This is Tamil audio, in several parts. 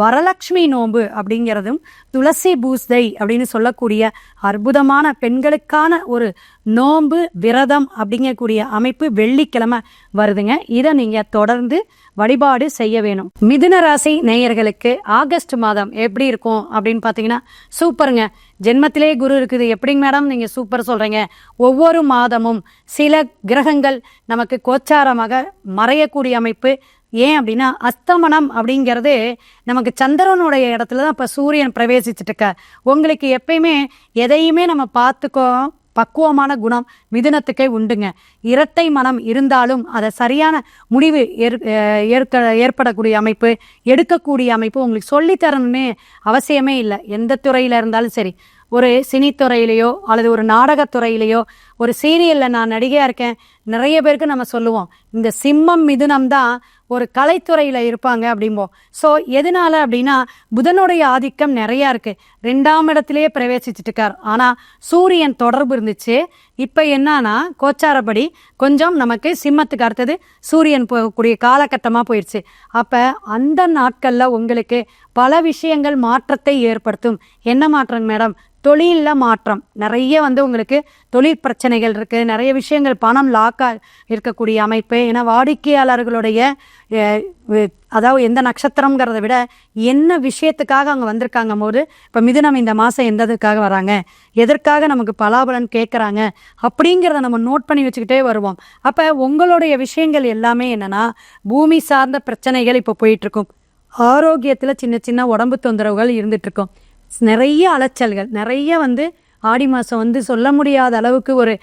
வரலட்சுமி நோன்பு அப்படிங்கிறதும் துளசி பூஸ்தை அப்படின்னு சொல்லக்கூடிய அற்புதமான பெண்களுக்கான ஒரு நோன்பு விரதம் அப்படிங்கக்கூடிய அமைப்பு வெள்ளிக்கிழமை வருதுங்க. இதை நீங்கள் தொடர்ந்து வழிபாடு செய்ய வேணும். மிதுன ராசி நேயர்களுக்கு ஆகஸ்ட் மாதம் எப்படி இருக்கும் அப்படின்னு பார்த்தீங்கன்னா சூப்பருங்க. ஜென்மத்திலே குரு இருக்குது. எப்படிங்க மேடம் நீங்கள் சூப்பர் சொல்கிறீங்க ஒவ்வொரு மாதமும் சில கிரகங்கள் நமக்கு கோச்சாரமாக மறையக்கூடிய அமைப்பு ஏன் அப்படின்னா அஸ்தமனம் அப்படிங்கிறது நமக்கு சந்திரனுடைய இடத்துல தான் இப்போ சூரியன் பிரவேசிச்சுட்டு இருக்க உங்களுக்கு எப்பயுமே எதையுமே நம்ம பார்த்துக்கோ பக்குவமான குணம் மிதுனத்துக்கே உண்டுங்க. இரட்டை மனம் இருந்தாலும் அதை சரியான முடிவு ஏற் ஏற்க ஏற்படக்கூடிய அமைப்பு எடுக்கக்கூடிய அமைப்பு உங்களுக்கு சொல்லித்தரணுமே அவசியமே இல்லை. எந்த துறையில் இருந்தாலும் சரி. ஒரு சினித்துறையிலையோ அல்லது ஒரு நாடகத்துறையிலையோ ஒரு சீரியலில் நான் நடிகையாக இருக்கேன் நிறைய பேருக்கு நம்ம சொல்லுவோம். இந்த சிம்மம் மிதுனம் தான் ஒரு கலைத்துறையில் இருப்பாங்க அப்படிம்போம். ஸோ எதனால அப்படின்னா புதனுடைய ஆதிக்கம் நிறையா இருக்குது ரெண்டாம் இடத்துலையே பிரவேசிச்சுட்டு இருக்கார் ஆனால் சூரியன் தொடர்பு இருந்துச்சு. இப்போ என்னன்னா கோச்சாரப்படி கொஞ்சம் நமக்கு சிம்மத்துக்கு அடுத்தது சூரியன் போகக்கூடிய காலகட்டமாக போயிடுச்சு அப்போ அந்த நாட்களில் உங்களுக்கு பல விஷயங்கள் மாற்றத்தை ஏற்படுத்தும். என்ன மாற்றம் மேடம்? தொழிலில் மாற்றம். நிறைய வந்து உங்களுக்கு தொழில் பிரச்சனைகள் இருக்குது நிறைய விஷயங்கள் பணம் லாக்காக இருக்கக்கூடிய அமைப்பு. ஏன்னா வாடிக்கையாளர்களுடைய அதாவது எந்த நட்சத்திரங்கிறத விட என்ன விஷயத்துக்காக அவங்க வந்திருக்காங்க போது இப்போ மிதுனம் இந்த மாதம் எந்ததுக்காக வராங்க? எதற்காக நமக்கு பலாபலன் கேட்குறாங்க அப்படிங்கிறத நம்ம நோட் பண்ணி வச்சுக்கிட்டே வருவோம். அப்போ உங்களுடைய விஷயங்கள் எல்லாமே என்னன்னா பூமி சார்ந்த பிரச்சனைகள் இப்போ போயிட்டுருக்கும். ஆரோக்கியத்தில் சின்ன சின்ன உடம்பு தொந்தரவுகள் இருந்துகிட்ருக்கும் நிறைய அலைச்சல்கள் நிறைய வந்து ஆடி மாதம் வந்து சொல்ல முடியாத அளவுக்கு ஒரு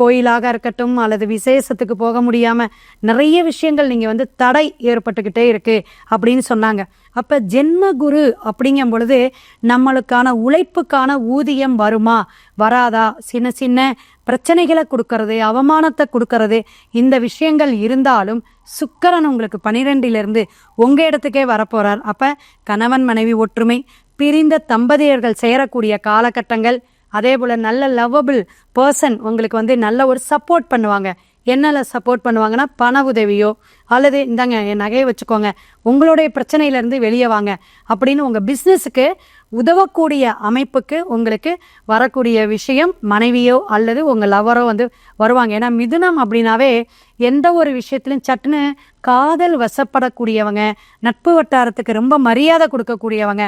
கோயிலாக இருக்கட்டும் அல்லது விசேஷத்துக்கு போக முடியாமல் நிறைய விஷயங்கள் நீங்கள் வந்து தடை ஏற்பட்டுக்கிட்டே இருக்குது அப்படின்னு சொன்னாங்க. அப்போ ஜென்ம குரு அப்படிங்கும் பொழுது நம்மளுக்கான உழைப்புக்கான ஊதியம் வருமா? வராதா? சின்ன சின்ன பிரச்சனைகளை கொடுக்கறது அவமானத்தை கொடுக்கறது இந்த விஷயங்கள் இருந்தாலும் சுக்கரன் உங்களுக்கு பனிரெண்டிலிருந்து உங்கள் இடத்துக்கே வரப்போகிறார் அப்போ கணவன் மனைவி ஒற்றுமை பிரிந்த தம்பதியர்கள் சேரக்கூடிய காலகட்டங்கள் அதே போல் நல்ல லவ்வபிள் பர்சன் உங்களுக்கு வந்து நல்ல ஒரு சப்போர்ட் பண்ணுவாங்க. என்னென்ன சப்போர்ட் பண்ணுவாங்கன்னா பண உதவியோ அல்லது இந்தாங்க என் நகையை வச்சுக்கோங்க உங்களுடைய பிரச்சனையிலேருந்து வெளியே வாங்க அப்படின்னு உங்கள் பிஸ்னஸுக்கு உதவக்கூடிய அமைப்புக்கு உங்களுக்கு வரக்கூடிய விஷயம் மனைவியோ அல்லது உங்கள் லவரோ வந்து வருவாங்க. ஏன்னா மிதுனம் அப்படின்னாவே எந்த ஒரு விஷயத்திலும் சட்டுன்னு காதல் வசப்படக்கூடியவங்க நட்பு வட்டாரத்துக்கு ரொம்ப மரியாதை கொடுக்கக்கூடியவங்க.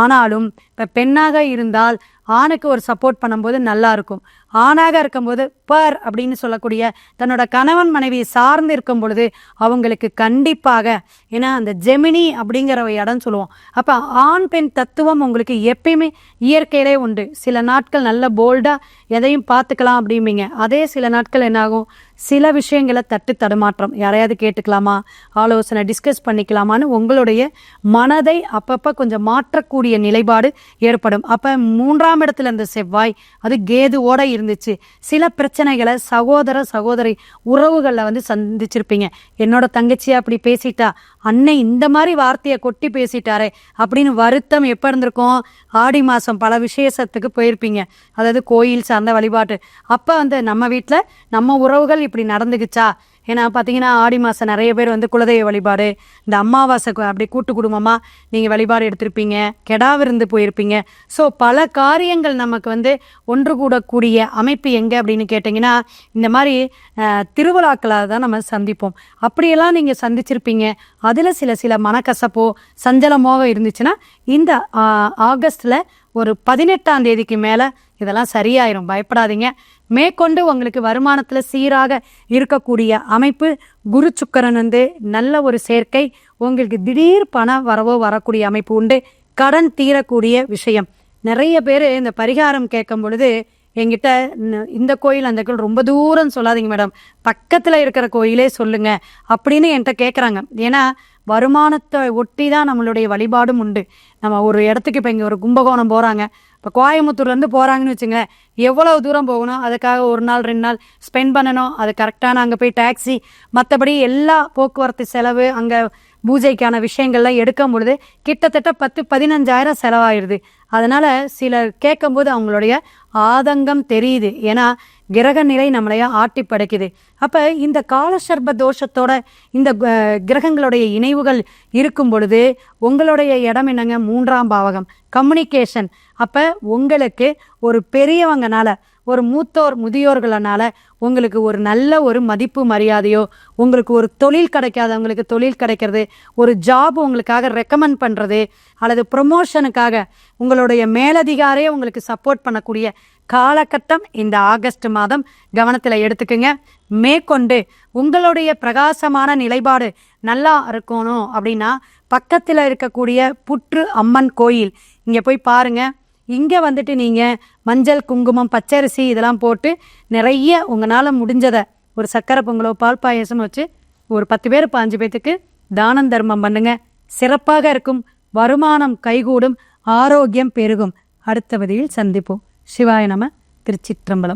ஆனாலும் இப்போ பெண்ணாக இருந்தால் ஆணுக்கு ஒரு சப்போர்ட் பண்ணும்போது நல்லா இருக்கும். ஆணாக இருக்கும்போது பர் அப்படின்னு சொல்லக்கூடிய தன்னோட கணவன் மனைவியை சார்ந்து இருக்கும் பொழுது அவங்களுக்கு கண்டிப்பாக ஏன்னா அந்த ஜெமினி அப்படிங்கிற ஒரு இடம் சொல்லுவோம். அப்போ ஆண் பெண் தத்துவம் உங்களுக்கு எப்பயுமே இயற்கையிலே உண்டு. சில நாட்கள் நல்ல போல்டாக எதையும் பார்த்துக்கலாம் அப்படிம்பீங்க. அதே சில நாட்கள் என்னாகும்? சில விஷயங்களை தட்டு தடுமாற்றம். யாரையாவது கேட்டுக்கலாமா? ஆலோசனை டிஸ்கஸ் பண்ணிக்கலாமான்னு உங்களுடைய மனதை அப்பப்போ கொஞ்சம் மாற்றக்கூடிய நிலைப்பாடு ஏற்படும். அப்போ மூன்றாம் இடத்துல இருந்த செவ்வாய் அது கேதுவோட இருந்துச்சு. சில பிரச்சனைகளை சகோதர சகோதரி உறவுகளில் வந்து சந்திச்சிருப்பீங்க. என்னோட தங்கச்சியா அப்படி பேசிட்டா? அன்னை இந்த மாதிரி வார்த்தையை கொட்டி பேசிட்டாரே. அப்படின்னு வருத்தம் எப்போ இருந்திருக்கும்? ஆடி மாதம் பல விசேஷத்துக்கு போயிருப்பீங்க. அதாவது கோயில் சார்ந்த வழிபாட்டு. அப்போ வந்து நம்ம வீட்டில் நம்ம உறவுகள் இப்படி நடந்துக்குச்சா? ஏன்னா பார்த்தீங்கன்னா ஆடி மாதம் நிறைய பேர் வந்து குலதெய்வ வழிபாடு இந்த அமாவாசை அப்படி கூட்டு குடும்பமாக நீங்கள் வழிபாடு எடுத்திருப்பீங்க கெடா விருந்து போயிருப்பீங்க. ஸோ பல காரியங்கள் நமக்கு வந்து ஒன்று கூடக்கூடிய அமைப்பு எங்கே அப்படின்னு கேட்டிங்கன்னா இந்த மாதிரி அஹ், திருவிழாக்களாக தான் நம்ம சந்திப்போம். அப்படியெல்லாம் நீங்கள் சந்திச்சிருப்பீங்க. அதில் சில சில மனக்கசப்போ சஞ்சலமாக இருந்துச்சுன்னா இந்த ஆகஸ்டில் ஒரு பதினெட்டாம் தேதிக்கு மேலே இதெல்லாம் சரியாயிரும். பயப்படாதீங்க. மேற்கொண்டு உங்களுக்கு வருமானத்தில் சீராக இருக்கக்கூடிய அமைப்பு குரு சுக்கரன் வந்து நல்ல ஒரு சேர்க்கை உங்களுக்கு திடீர் பணம் வரவோ வரக்கூடிய அமைப்பு உண்டு. கடன் தீரக்கூடிய விஷயம். நிறைய பேர் இந்த பரிகாரம் கேட்கும் பொழுது என்கிட்ட இந்த கோயில் அந்த கோயில் ரொம்ப தூரம் சொல்லாதீங்க மேடம். பக்கத்தில் இருக்கிற கோயிலே சொல்லுங்க. அப்படின்னு என்கிட்ட கேட்குறாங்க ஏன்னா வருமானத்தை ஒட்டி தான் நம்மளுடைய வழிபாடும் உண்டு. நம்ம ஒரு இடத்துக்கு இப்போ இங்கே ஒரு கும்பகோணம் போகிறாங்க இப்போ கோயம்புத்தூர்லேருந்து போகிறாங்கன்னு வச்சுங்களேன் எவ்வளோ தூரம் போகணும்? அதுக்காக ஒரு நாள் ரெண்டு நாள் ஸ்பெண்ட் பண்ணணும். அது கரெக்டான அங்கே போய் டாக்ஸி மற்றபடி எல்லா போக்குவரத்து செலவு அங்கே பூஜைக்கான விஷயங்கள்லாம் எடுக்கும் பொழுது கிட்டத்தட்ட பத்து பதினஞ்சாயிரம் செலவாயிடுது அதனால் சிலர் கேட்கும்போது அவங்களுடைய ஆதங்கம் தெரியுது. ஏன்னா கிரக நிலை நம்மளைய ஆட்டி படைக்குது அப்போ இந்த காலசர்ப தோஷத்தோட இந்த கிரகங்களுடைய இணைவுகள் இருக்கும் பொழுது உங்களுடைய இடம் என்னங்க? மூன்றாம் பாவகம் கம்யூனிகேஷன் அப்போ உங்களுக்கு ஒரு பெரியவங்கனால ஒரு மூத்தோர் முதியோர்களால உங்களுக்கு ஒரு நல்ல ஒரு மதிப்பு மரியாதையோ உங்களுக்கு ஒரு தொழில் கிடைக்காதவங்களுக்கு தொழில் கிடைக்கிறது ஒரு ஜாப் உங்களுக்காக ரெக்கமெண்ட் பண்ணுறது அல்லது ப்ரொமோஷனுக்காக உங்களுடைய மேலதிகாரியே உங்களுக்கு சப்போர்ட் பண்ணக்கூடிய காலகட்டம் இந்த ஆகஸ்ட் மாதம். கவனத்தில் எடுத்துக்கோங்க. மேற்கொண்டு உங்களுடைய பிரகாசமான நிலைப்பாடு நல்லா இருக்கணும் அப்படின்னா பக்கத்தில் இருக்கக்கூடிய புற்று அம்மன் கோயில். இங்கே போய் பாருங்கள் இங்கே வந்துட்டு நீங்கள் மஞ்சள் குங்குமம் பச்சரிசி இதெல்லாம் போட்டு நிறைய உங்களால் முடிஞ்சதை ஒரு சக்கரை பொங்கலோ பால் பாயசம் வச்சு ஒரு பத்து பேர் பாஞ்சு பேத்துக்கு தானம் தர்மம் பண்ணுங்க. சிறப்பாக இருக்கும். வருமானம் கைகூடும். ஆரோக்கியம் பெருகும். அடுத்த வதியில் சந்திப்போம். சிவாய நம திருச்சிற்றம்பலம்.